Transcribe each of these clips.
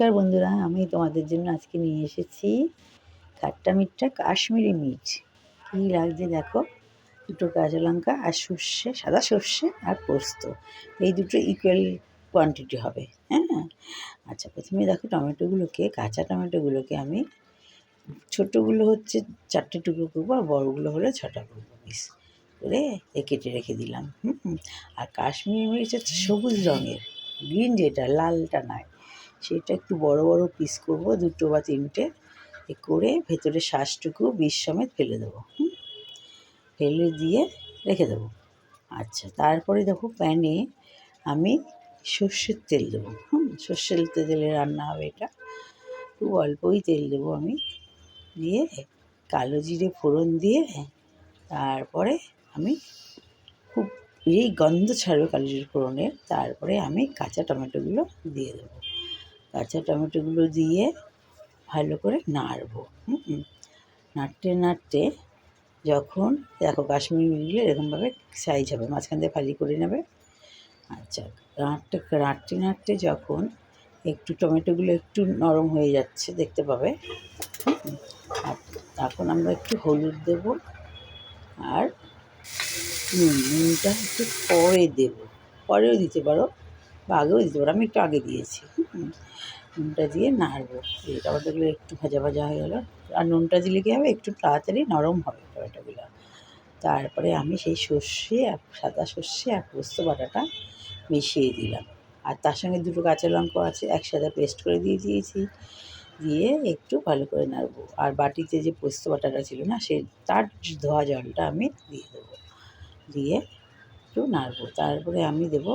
নমস্কার বন্ধুরা, আমি তোমাদের জন্য আজকে নিয়ে এসেছি খাট্টা মিঠা কাশ্মীরি মির্চ কী লাগছে দেখো? দুটো কাঁচা লঙ্কা আর সর্ষে, সাদা সর্ষে আর পোস্ত। এই দুটো ইকুয়াল কোয়ান্টিটি হবে হ্যাঁ? আচ্ছা প্রথমে দেখো টমেটোগুলোকে, কাঁচা টমেটোগুলোকে আমি ছোটোগুলো হচ্ছে চারটে টুকরো করব আর বড়োগুলো হলে ছটা করব পিস করে কেটে রেখে দিলাম, হুম? আর কাশ্মীরি মির্চ হচ্ছে সবুজ রঙের গ্রিন যেটা, লালটা নয়। সেটা একটু বড় বড় পিস করব, দুটো বা তিনটে এ করে ভেতরে শ্বাসটুকু বিষ সমেত ফেলে দেবো ফেলে দিয়ে রেখে দেবো। আচ্ছা তারপরে দেখো প্যানে আমি সর্ষের তেল দেবো, হুম? সর্ষের তেলে রান্না হবে এটা। খুব অল্পই তেল দেবো আমি। দিয়ে কালো জিরে ফোড়ন দিয়ে তারপরে আমি খুব এই গন্ধ ছাড়বে কালো জিরে ফোড়নের, তারপরে আমি কাঁচা টমেটোগুলো দিয়ে দেবো। কাঁচা টমেটোগুলো দিয়ে ভালো করে নাড়বো নাড়তে নাড়তে যখন, দেখো কাশ্মীরি মিরগুলো এরকমভাবে সাইজ হবে, মাঝখান দিয়ে ফালি করে নেবে। আচ্ছা নাড়তে নাড়তে নাড়তে যখন একটু টমেটোগুলো একটু নরম হয়ে যাচ্ছে, দেখতে পাবে আর তখন আমরা একটু হলুদ দেব আর নুন, নুনটা একটু পরে দেব, পরেও দিতে পারো। বা আগেও দিতে পারো আমি একটু আগে দিয়েছি। নুনটা দিয়ে নাড়বো। এই টমেটোগুলো একটু ভাজা ভাজা হয়ে গেলো। আর নুনটা দিলে কী হবে? একটু তাড়াতাড়ি নরম হবে টমেটোগুলো তারপরে আমি সেই সর্ষে আর সাদা সর্ষে আর পোস্ত বাটাটা মিশিয়ে দিলাম। আর তার সঙ্গে দুটো কাঁচা লঙ্কা আছে, একসাথে পেস্ট করে দিয়ে দিয়েছি। দিয়ে একটু ভালো করে নাড়বো। আর বাটিতে যে পোস্ত বাটাটা ছিল না, সে তার ধোয়া জলটা আমি দিয়ে দেবো। দিয়ে একটু নাড়বো। তারপরে আমি দেবো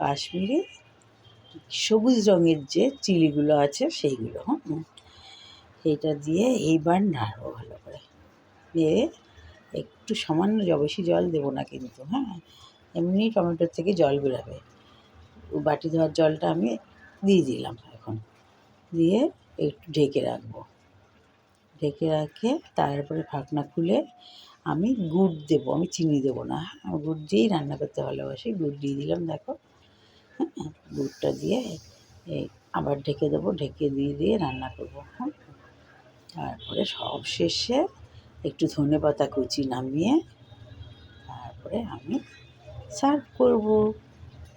কাশ্মীরি সবুজ রঙের যে চিলিগুলো আছে সেইগুলো, হুম। সেইটা দিয়ে এইবার নাড়বো ভালো করে। দিয়ে একটু সামান্য বেশি জল দেবো না কিন্তু হ্যাঁ। এমনি টমেটোর থেকে জল বেরোবে। বাটি ধোয়ার জলটা আমি দিয়ে দিলাম এখন। দিয়ে একটু ঢেকে রাখব। ঢেকে রাখে তারপরে ঢাকনা খুলে আমি গুড় দেবো, আমি চিনি দেবো না। গুড় দিয়েই রান্না করতে ভালোবাসি, গুড় দিয়ে দিলাম, দেখো। হ্যাঁ দুধটা দিয়ে এই আবার ঢেকে দেবো, ঢেকে দিয়ে দিয়ে রান্না করব হ্যাঁ তারপরে সব শেষে একটু ধনে পাতা কুচি নামিয়ে তারপরে আমি সার্ভ করব।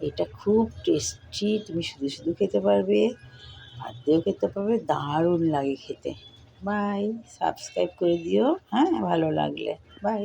এটা খুব টেস্টি, তুমি শুধু শুধু খেতে পারবে ভাত দিয়েও খেতে পারবে, দারুণ লাগে খেতে। বাই, সাবস্ক্রাইব করে দিও হ্যাঁ ভালো লাগলে। বাই।